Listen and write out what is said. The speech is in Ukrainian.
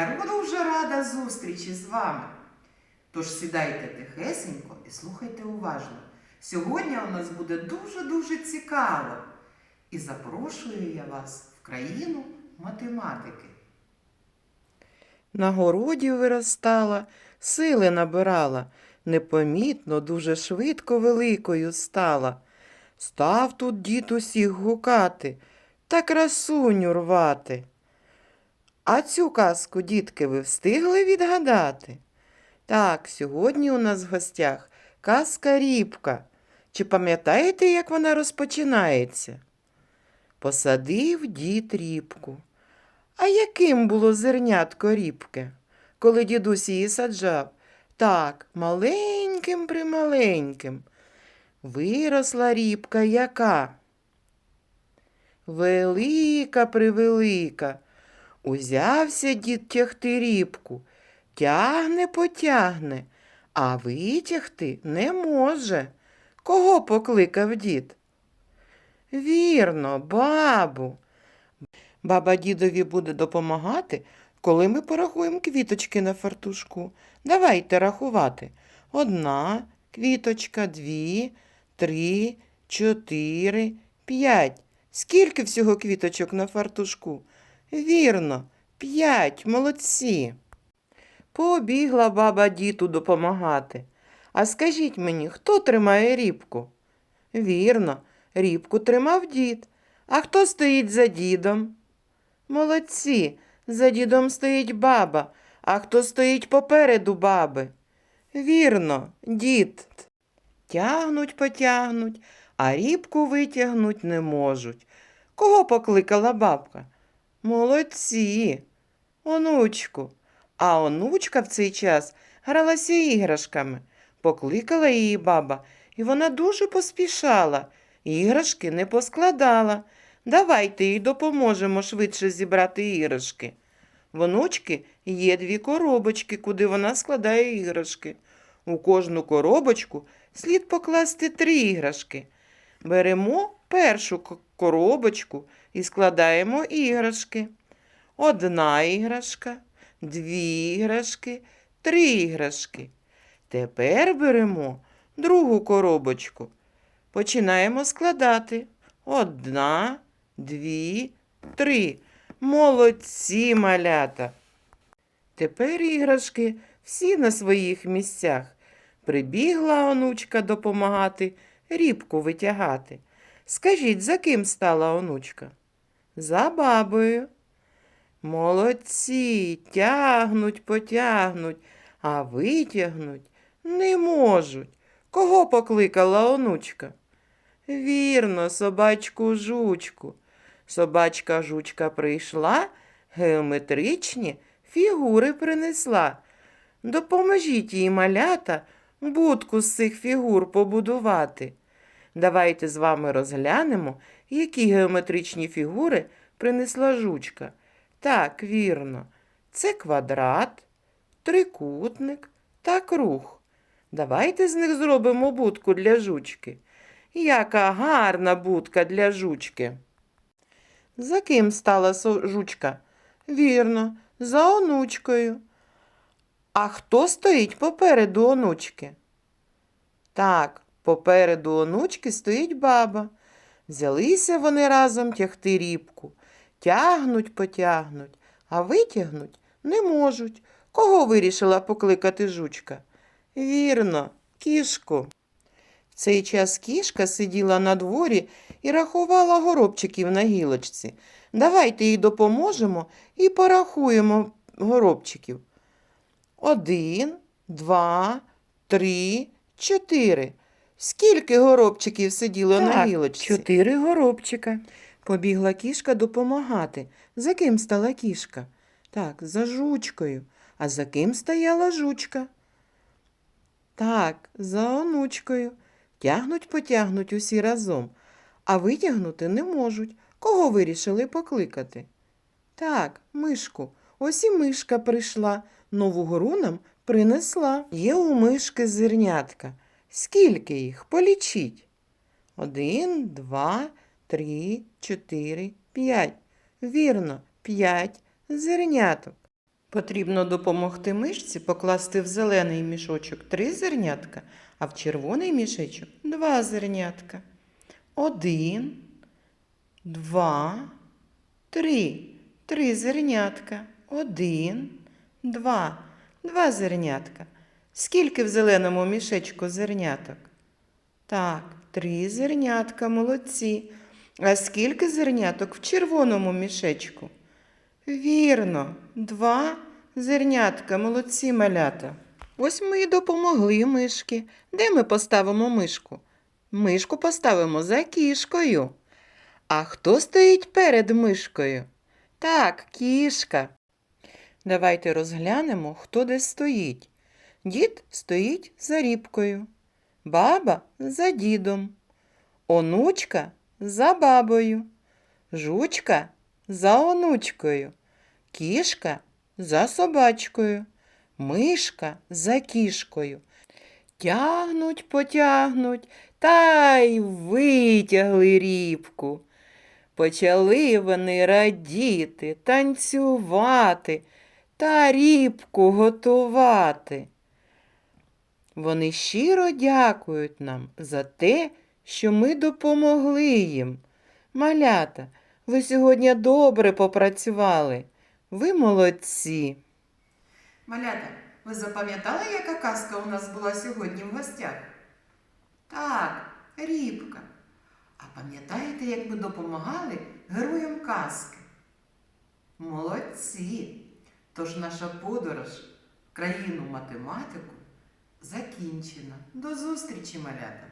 Я дуже рада зустрічі з вами. Тож сідайте тихесенько і слухайте уважно. Сьогодні у нас буде дуже-дуже цікаво. І запрошую я вас в країну математики. На городі виростала, сили набирала, непомітно, дуже швидко великою стала. Став тут дід усіх гукати та красуню рвати. А цю казку, дітки, ви встигли відгадати? Так, сьогодні у нас в гостях казка Рібка. Чи пам'ятаєте, як вона розпочинається? Посадив дід рібку. А яким було зернятко рібки, коли дідусь її саджав? Так, маленьким прималеньким. Виросла рібка яка? Велика превелика. Узявся дід тягти рібку. Тягне потягне, а витягти не може. Кого покликав дід? Вірно, бабу. Баба дідові буде допомагати, коли ми порахуємо квіточки на фартушку. Давайте рахувати. Одна квіточка, дві, три, чотири, п'ять. Скільки всього квіточок на фартушку? Вірно, п'ять, молодці. Побігла баба діту допомагати. А скажіть мені, хто тримає рібку? Вірно, рібку тримав дід. А хто стоїть за дідом? Молодці, за дідом стоїть баба, а хто стоїть попереду баби? Вірно, дід. Тягнуть, потягнуть, а рібку витягнуть не можуть. Кого покликала бабка? Молодці, онучку. А онучка в цей час гралася іграшками. Покликала її баба, і вона дуже поспішала. Іграшки не поскладала. Давайте їй допоможемо швидше зібрати іграшки. В онучки є дві коробочки, куди вона складає іграшки. У кожну коробочку слід покласти три іграшки. Беремо першу коробочку і складаємо іграшки. Одна іграшка, дві іграшки, три іграшки. Тепер беремо другу коробочку. Починаємо складати. Одна, дві, три. Молодці малята. Тепер іграшки всі на своїх місцях. Прибігла онучка допомагати рібку витягати. Скажіть, за ким стала онучка? За бабою. Молодці, тягнуть, потягнуть, а витягнуть не можуть. Кого покликала онучка? Вірно, собачку жучку. Собачка жучка прийшла, геометричні фігури принесла. Допоможіть їй малята будку з цих фігур побудувати. Давайте з вами розглянемо, які геометричні фігури принесла жучка. Так, вірно, це квадрат, трикутник та круг. Давайте з них зробимо будку для жучки. Яка гарна будка для жучки. За ким стала жучка? Вірно, за онучкою. А хто стоїть попереду онучки? Так, попереду онучки стоїть баба. Взялися вони разом тягти рібку. Тягнуть, потягнуть, а витягнуть не можуть. Кого вирішила покликати жучка? Вірно, кішку. В цей час кішка сиділа на дворі і рахувала горобчиків на гілочці. Давайте їй допоможемо і порахуємо горобчиків. Один, два, три, чотири. Скільки горобчиків сиділо на гілочці? чотири горобчика. Побігла кішка допомагати. За ким стала кішка? Так, за жучкою. А за ким стояла жучка? Так, за онучкою. Тягнуть, потягнуть усі разом, а витягнути не можуть. Кого вирішили покликати? Так, мишку. Ось і мишка прийшла. Нову гру нам принесла. Є у мишки зернятка. Скільки їх? Полічіть. Один, два, три, чотири, п'ять. Вірно, п'ять зерняток. Потрібно допомогти мишці покласти в зелений мішочок три зернятка, а в червоний мішечок два зернятка. Один, два, три. Три зернятка. Один, два, два зернятка. Скільки в зеленому мішечку зерняток? Так, три зернятка, молодці. А скільки зерняток в червоному мішечку? Вірно, два зернятка, молодці малята. Ось ми і допомогли мишки. Де ми поставимо мишку? Мишку поставимо за кішкою. А хто стоїть перед мишкою? Так, кішка. Давайте розглянемо, хто де стоїть. Дід стоїть за рібкою, баба за дідом, онучка за бабою, жучка за онучкою, кішка за собачкою, мишка за кішкою. Тягнуть, потягнуть, та й витягли рібку. Почали вони радіти, танцювати та рібку готувати. Вони щиро дякують нам за те, що ми допомогли їм. Малята, ви сьогодні добре попрацювали. Ви молодці. Малята, ви запам'ятали, яка казка у нас була сьогодні в гостях? Так, рібка. А пам'ятаєте, як ми допомагали героям казки? Молодці! Тож наша подорож в країну математику закінчена. До зустрічі, малята!